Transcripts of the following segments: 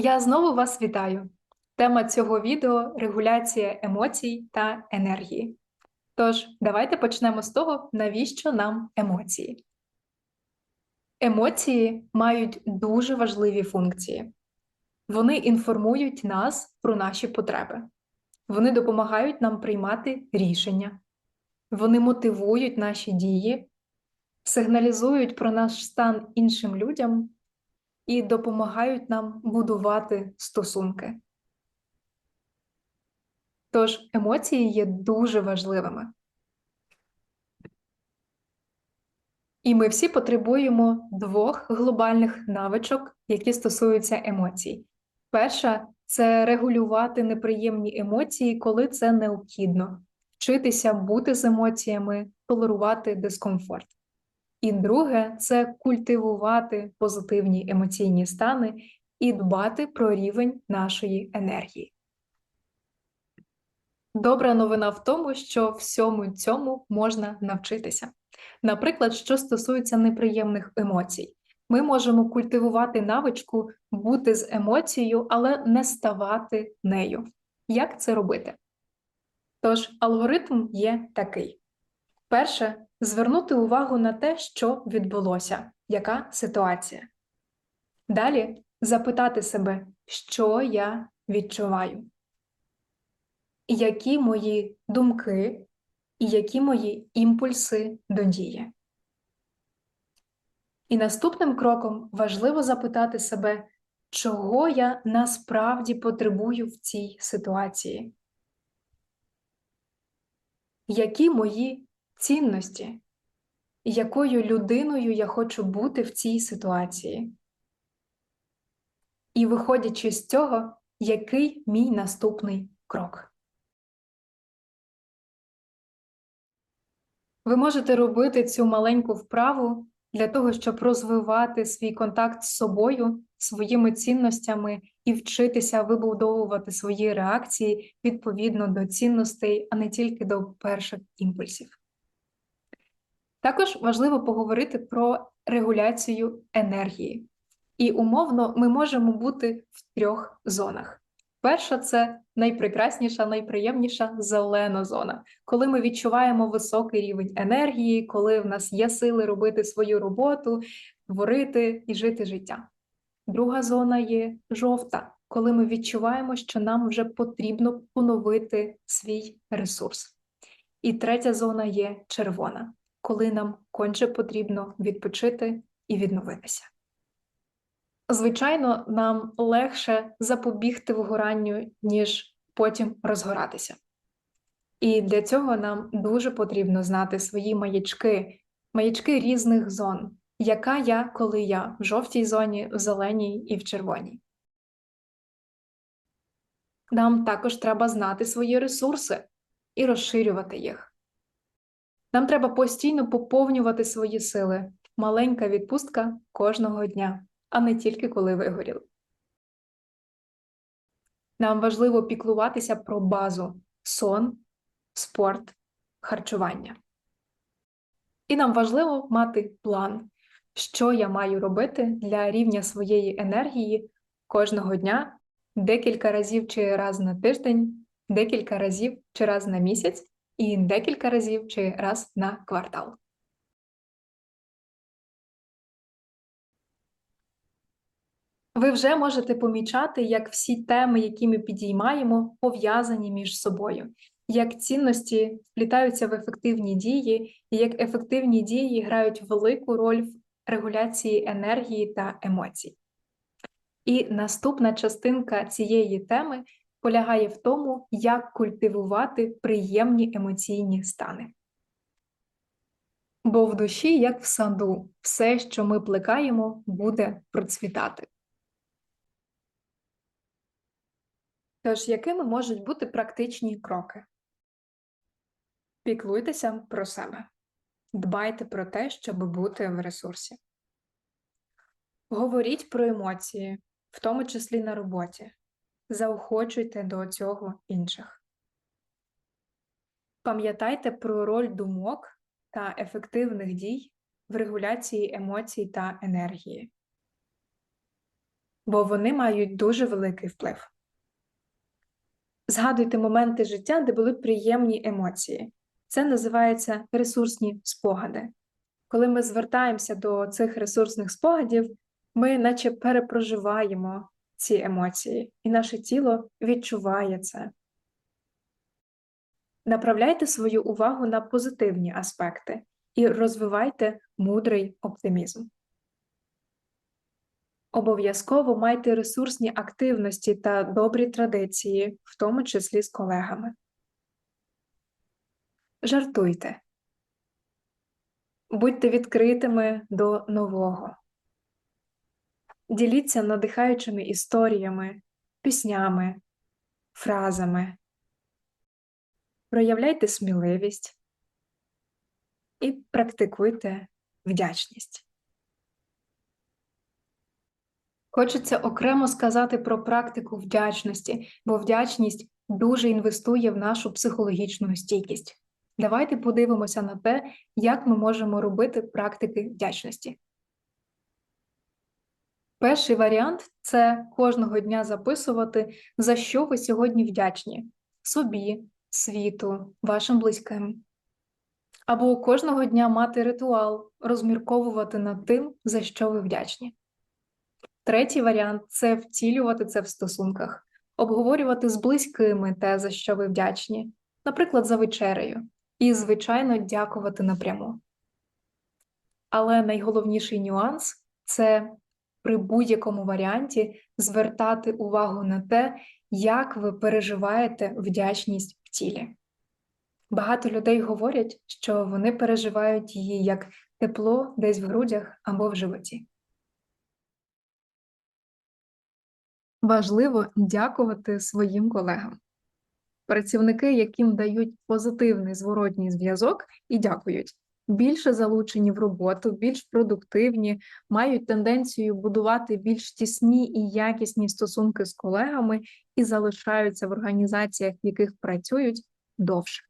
Я знову вас вітаю. Тема цього відео регуляція емоцій та енергії. Тож, давайте почнемо з того, навіщо нам емоції. Емоції мають дуже важливі функції. Вони інформують нас про наші потреби. Вони допомагають нам приймати рішення. Вони мотивують наші дії, сигналізують про наш стан іншим людям і допомагають нам будувати стосунки. Тож емоції є дуже важливими. І ми всі потребуємо двох глобальних навичок, які стосуються емоцій. Перша це регулювати неприємні емоції, коли це необхідно, вчитися бути з емоціями, толерувати дискомфорт. І друге це культивувати позитивні емоційні стани і дбати про рівень нашої енергії. Добра новина в тому, що всьому цьому можна навчитися. Наприклад, що стосується неприємних емоцій, ми можемо культивувати навичку бути з емоцією, але не ставати нею. Як це робити? Тож, алгоритм є такий: перше звернути увагу на те, що відбулося, яка ситуація. Далі запитати себе, що я відчуваю, які мої думки і які мої імпульси до дії. І наступним кроком важливо запитати себе, чого я насправді потребую в цій ситуації. Які мої цінності, якою людиною я хочу бути в цій ситуації. І виходячи з цього, який мій наступний крок? Ви можете робити цю маленьку вправу для того, щоб розвивати свій контакт з собою, своїми цінностями і вчитися вибудовувати свої реакції відповідно до цінностей, а не тільки до перших імпульсів. Також важливо поговорити про регуляцію енергії. І умовно ми можемо бути в трьох зонах. Перша це найпрекрасніша, найприємніша зелена зона, коли ми відчуваємо високий рівень енергії, коли в нас є сили робити свою роботу, творити і жити життя. Друга зона є жовта, коли ми відчуваємо, що нам вже потрібно поновити свій ресурс. І третя зона є червона, коли нам конче потрібно відпочити і відновитися. Звичайно, нам легше запобігти вигоранню, ніж потім розгоратися. І для цього нам дуже потрібно знати свої маячки, маячки різних зон, яка я, коли я в жовтій зоні, в зеленій і в червоній. Нам також треба знати свої ресурси і розширювати їх. Нам треба постійно поповнювати свої сили, маленька відпустка кожного дня а не тільки коли вигоріли. Нам важливо піклуватися про базу сон, спорт, харчування. І нам важливо мати план, що я маю робити для рівня своєї енергії кожного дня, декілька разів чи раз на тиждень, декілька разів чи раз на місяць, і декілька разів чи раз на квартал. Ви вже можете помічати, як всі теми, які ми підіймаємо, пов'язані між собою, як цінності вплітаються в ефективні дії, і як ефективні дії грають велику роль в регуляції енергії та емоцій. І наступна частинка цієї теми полягає в тому, як культивувати приємні емоційні стани. Бо в душі, як в саду, все, що ми плекаємо, буде процвітати. Тож, якими можуть бути практичні кроки? Піклуйтеся про себе, дбайте про те, щоб бути в ресурсі. Говоріть про емоції, в тому числі на роботі. Заохочуйте до цього інших. Пам'ятайте про роль думок та ефективних дій в регуляції емоцій та енергії. бо вони мають дуже великий вплив. Згадуйте моменти життя, де були приємні емоції. Це називається ресурсні спогади. Коли ми звертаємося до цих ресурсних спогадів, ми наче перепроживаємо ці емоції, і наше тіло відчуває це. Направляйте свою увагу на позитивні аспекти і розвивайте мудрий оптимізм. Обов'язково майте ресурсні активності та добрі традиції, в тому числі з колегами. Жартуйте. Будьте відкритими до нового. Діліться надихаючими історіями, піснями, фразами. Проявляйте сміливість і практикуйте вдячність. Хочеться окремо сказати про практику вдячності, бо вдячність дуже інвестує в нашу психологічну стійкість. Давайте подивимося на те, як ми можемо робити практики вдячності. Перший варіант це кожного дня записувати, за що ви сьогодні вдячні собі, світу, вашим близьким. Або кожного дня мати ритуал, розмірковувати над тим, за що ви вдячні. Третій варіант це втілювати це в стосунках, обговорювати з близькими те, за що ви вдячні, наприклад, за вечерею, і, звичайно, дякувати напряму. Але найголовніший нюанс це при будь-якому варіанті звертати увагу на те, як ви переживаєте вдячність в тілі. Багато людей говорять, що вони переживають її як тепло десь в грудях або в животі. Важливо дякувати своїм колегам. Працівники, яким дають позитивний зворотній зв'язок і дякують, більше залучені в роботу, більш продуктивні, мають тенденцію будувати більш тісні і якісні стосунки з колегами і залишаються в організаціях, в яких працюють довше.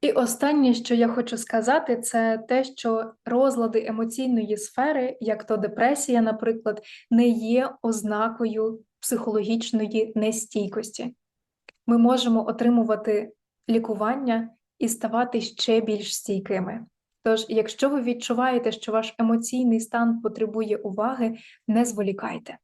І останнє, що я хочу сказати, це те, що розлади емоційної сфери, як то депресія, наприклад, не є ознакою психологічної нестійкості. Ми можемо отримувати лікування і ставати ще більш стійкими. Тож, якщо ви відчуваєте, що ваш емоційний стан потребує уваги, не зволікайте.